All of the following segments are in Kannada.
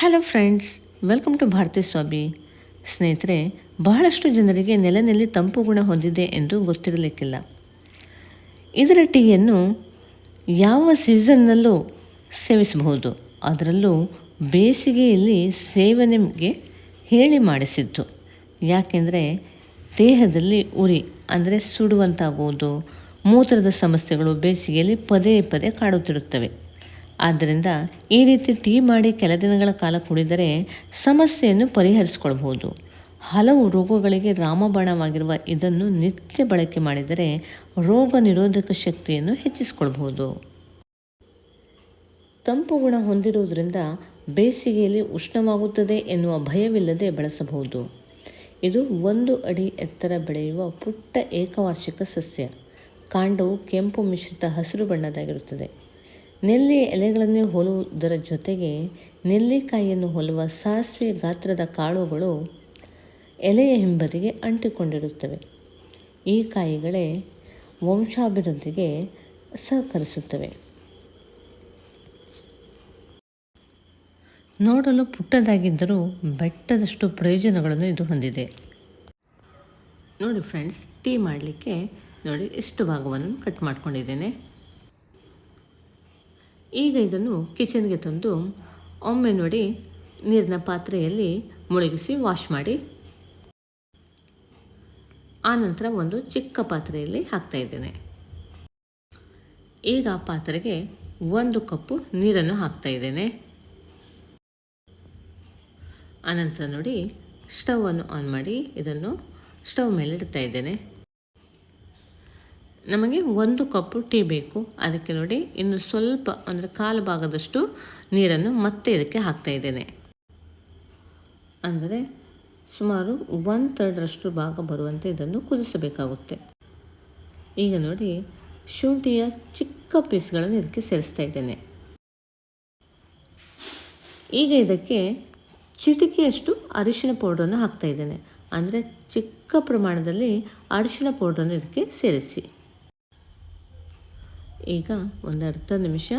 Hello friends welcome to Bharati Swamy ಸ್ನೇಹಿತರೆ, ಬಹಳಷ್ಟು ಜನರಿಗೆ ನೆಲನೆಲ್ಲಿ ತಂಪು ಗುಣ ಹೊಂದಿದೆ ಎಂದು ಗೊತ್ತಿರಲಿಕ್ಕಿಲ್ಲ. ಇದರ ಟೀಯನ್ನು ಯಾವ ಸೀಸನ್ನಲ್ಲೂ ಸೇವಿಸಬಹುದು. ಅದರಲ್ಲೂ ಬೇಸಿಗೆಯಲ್ಲಿ ಸೇವನೆಗೆ ಹೇಳಿ ಮಾಡಿಸಿದ್ದು. ಯಾಕೆಂದರೆ, ದೇಹದಲ್ಲಿ ಉರಿ, ಅಂದರೆ ಸುಡುವಂತಾಗುವುದು, ಮೂತ್ರದ ಸಮಸ್ಯೆಗಳು ಬೇಸಿಗೆಯಲ್ಲಿ ಪದೇ ಪದೇ ಕಾಡುತ್ತಿರುತ್ತವೆ. ಆದ್ದರಿಂದ ಈ ರೀತಿ ಟೀ ಮಾಡಿ ಕೆಲ ದಿನಗಳ ಕಾಲ ಕುಡಿದರೆ ಸಮಸ್ಯೆಯನ್ನು ಪರಿಹರಿಸಿಕೊಳ್ಬಹುದು. ಹಲವು ರೋಗಗಳಿಗೆ ರಾಮಬಾಣವಾಗಿರುವ ಇದನ್ನು ನಿತ್ಯ ಬಳಕೆ ಮಾಡಿದರೆ ರೋಗ ನಿರೋಧಕ ಶಕ್ತಿಯನ್ನು ಹೆಚ್ಚಿಸಿಕೊಳ್ಬಹುದು. ತಂಪು ಗುಣ ಹೊಂದಿರುವುದರಿಂದ ಬೇಸಿಗೆಯಲ್ಲಿ ಉಷ್ಣವಾಗುತ್ತದೆ ಎನ್ನುವ ಭಯವಿಲ್ಲದೆ ಬಳಸಬಹುದು. ಇದು ಒಂದು ಅಡಿ ಎತ್ತರ ಬೆಳೆಯುವ ಪುಟ್ಟ ಏಕವಾರ್ಷಿಕ ಸಸ್ಯ. ಕಾಂಡವು ಕೆಂಪು ಮಿಶ್ರಿತ ಹಸಿರು ಬಣ್ಣದಾಗಿರುತ್ತದೆ ನೆಲ್ಲಿಯ ಎಲೆಗಳನ್ನು ಹೋಲುವುದರ ಜೊತೆಗೆ ನೆಲ್ಲಿಕಾಯಿಯನ್ನು ಹೋಲುವ ಸಾಸಿವೆ ಗಾತ್ರದ ಕಾಳುಗಳು ಎಲೆಯ ಹಿಂಬದಿಗೆ ಅಂಟಿಕೊಂಡಿರುತ್ತವೆ. ಈ ಕಾಯಿಗಳೇ ವಂಶಾಭಿವೃದ್ಧಿಗೆ ಸಹಕರಿಸುತ್ತವೆ. ನೋಡಲು ಪುಟ್ಟದಾಗಿದ್ದರೂ ಬೆಟ್ಟದಷ್ಟು ಪ್ರಯೋಜನಗಳನ್ನು ಇದು ಹೊಂದಿದೆ. ನೋಡಿ ಫ್ರೆಂಡ್ಸ್, ಟೀ ಮಾಡಲಿಕ್ಕೆ ನೋಡಿ ಇಷ್ಟು ಭಾಗವನ್ನು ಕಟ್ ಮಾಡ್ಕೊಂಡಿದ್ದೇನೆ. ಈಗ ಇದನ್ನು ಕಿಚನ್ಗೆ ತಂದು ಒಮ್ಮೆ ನೋಡಿ ನೀರಿನ ಪಾತ್ರೆಯಲ್ಲಿ ಮುಳುಗಿಸಿ ವಾಶ್ ಮಾಡಿ. ಆನಂತರ ಒಂದು ಚಿಕ್ಕ ಪಾತ್ರೆಯಲ್ಲಿ ಹಾಕ್ತಾ ಇದ್ದೇನೆ. ಈಗ ಪಾತ್ರೆಗೆ ಒಂದು ಕಪ್ಪು ನೀರನ್ನು ಹಾಕ್ತಾ ಇದ್ದೇನೆ. ಆನಂತರ ನೋಡಿ ಸ್ಟವನ್ನು ಆನ್ ಮಾಡಿ ಇದನ್ನು ಸ್ಟವ್ ಮೇಲೆ ಇಡ್ತಾ ಇದ್ದೇನೆ. ನಮಗೆ ಒಂದು ಕಪ್ಪು ಟೀ ಬೇಕು. ಅದಕ್ಕೆ ನೋಡಿ, ಇನ್ನು ಸ್ವಲ್ಪ ಅಂದರೆ ಕಾಲು ಭಾಗದಷ್ಟು ನೀರನ್ನು ಮತ್ತೆ ಇದಕ್ಕೆ ಹಾಕ್ತಾ ಇದ್ದೇನೆ. ಅಂದರೆ ಸುಮಾರು ಒನ್ ಥರ್ಡ್ರಷ್ಟು ಭಾಗ ಬರುವಂತೆ ಇದನ್ನು ಕುದಿಸಬೇಕಾಗುತ್ತೆ. ಈಗ ನೋಡಿ, ಶುಂಠಿಯ ಚಿಕ್ಕ ಪೀಸ್ಗಳನ್ನು ಇದಕ್ಕೆ ಸೇರಿಸ್ತಾ ಇದ್ದೇನೆ. ಈಗ ಇದಕ್ಕೆ ಚಿಟಿಕೆಯಷ್ಟು ಅರಿಶಿನ ಪೌಡ್ರನ್ನು ಹಾಕ್ತಾ ಇದ್ದೇನೆ. ಅಂದರೆ ಚಿಕ್ಕ ಪ್ರಮಾಣದಲ್ಲಿ ಅರಿಶಿನ ಪೌಡ್ರನ್ನು ಇದಕ್ಕೆ ಸೇರಿಸಿ. ಈಗ ಒಂದು ಅರ್ಧ ನಿಮಿಷ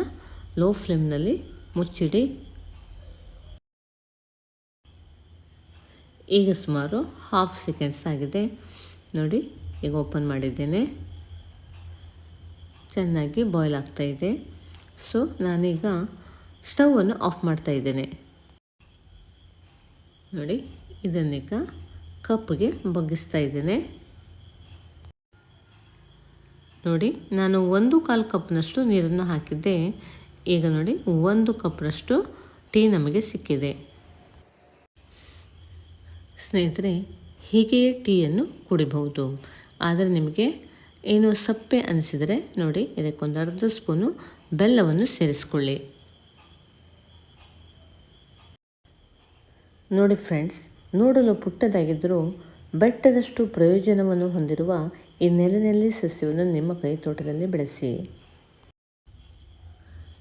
ಲೋ ಫ್ಲೇಮ್ನಲ್ಲಿ ಮುಚ್ಚಿಡಿ. ಈಗ ಸುಮಾರು ಹಾಫ್ ಸೆಕೆಂಡ್ಸ್ ಆಗಿದೆ. ನೋಡಿ, ಈಗ ಓಪನ್ ಮಾಡಿದ್ದೇನೆ. ಚೆನ್ನಾಗಿ ಬಾಯ್ಲ್ ಆಗ್ತಾ ಇದೆ. ಸೊ ನಾನೀಗ ಸ್ಟವನ್ನು ಆಫ್ ಮಾಡ್ತಾ ಇದ್ದೇನೆ. ನೋಡಿ, ಇದನ್ನೀಗ ಕಪ್ಗೆ ಬಗ್ಗಿಸ್ತಾ ಇದ್ದೇನೆ. ನೋಡಿ, ನಾನು ಒಂದು ಕಾಲು ಕಪ್ನಷ್ಟು ನೀರನ್ನು ಹಾಕಿದ್ದೆ. ಈಗ ನೋಡಿ, ಒಂದು ಕಪ್ನಷ್ಟು ಟೀ ನಮಗೆ ಸಿಕ್ಕಿದೆ. ಸ್ನೇಹಿತರೆ, ಹೀಗೆಯೇ ಟೀಯನ್ನು ಕುಡಿಬಹುದು. ಆದರೆ ನಿಮಗೆ ಏನು ಸಪ್ಪೆ ಅನಿಸಿದರೆ ನೋಡಿ, ಇದಕ್ಕೊಂದು ಅರ್ಧ ಸ್ಪೂನು ಬೆಲ್ಲವನ್ನು ಸೇರಿಸ್ಕೊಳ್ಳಿ. ನೋಡಿ ಫ್ರೆಂಡ್ಸ್, ನೋಡಲು ಪುಟ್ಟದಾಗಿದ್ದರೂ ಬೆಟ್ಟದಷ್ಟು ಪ್ರಯೋಜನವನ್ನು ಹೊಂದಿರುವ ಈ ನೆಲನೆಲ್ಲಿ ಸಸ್ಯವನ್ನು ನಿಮ್ಮ ಕೈ ತೋಟದಲ್ಲಿ ಬೆಳೆಸಿ.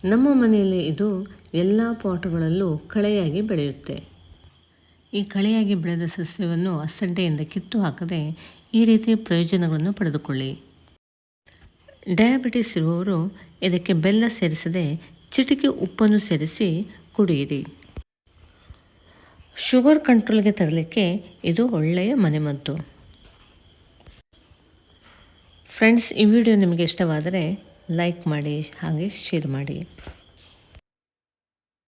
ನಮ್ಮ ಮನೆಯಲ್ಲಿ ಇದು ಎಲ್ಲ ಪಾಟುಗಳಲ್ಲೂ ಕಳೆಯಾಗಿ ಬೆಳೆಯುತ್ತೆ. ಈ ಕಳೆಯಾಗಿ ಬೆಳೆದ ಸಸ್ಯವನ್ನು ಅಸಡ್ಡೆಯಿಂದ ಕಿತ್ತು ಹಾಕದೆ ಈ ರೀತಿ ಪ್ರಯೋಜನಗಳನ್ನು ಪಡೆದುಕೊಳ್ಳಿ. ಡಯಾಬಿಟಿಸ್ ಇರುವವರು ಇದಕ್ಕೆ ಬೆಲ್ಲ ಸೇರಿಸದೆ ಚಿಟಿಕೆ ಉಪ್ಪನ್ನು ಸೇರಿಸಿ ಕುಡಿಯಿರಿ. ಶುಗರ್ ಕಂಟ್ರೋಲ್ಗೆ ತರಲಿಕ್ಕೆ ಇದು ಒಳ್ಳೆಯ ಮನೆಮದ್ದು. ಫ್ರೆಂಡ್ಸ್, ಈ ವಿಡಿಯೋ ನಿಮಗೆ ಇಷ್ಟವಾದರೆ ಲೈಕ್ ಮಾಡಿ, ಹಾಗೆ ಶೇರ್ ಮಾಡಿ.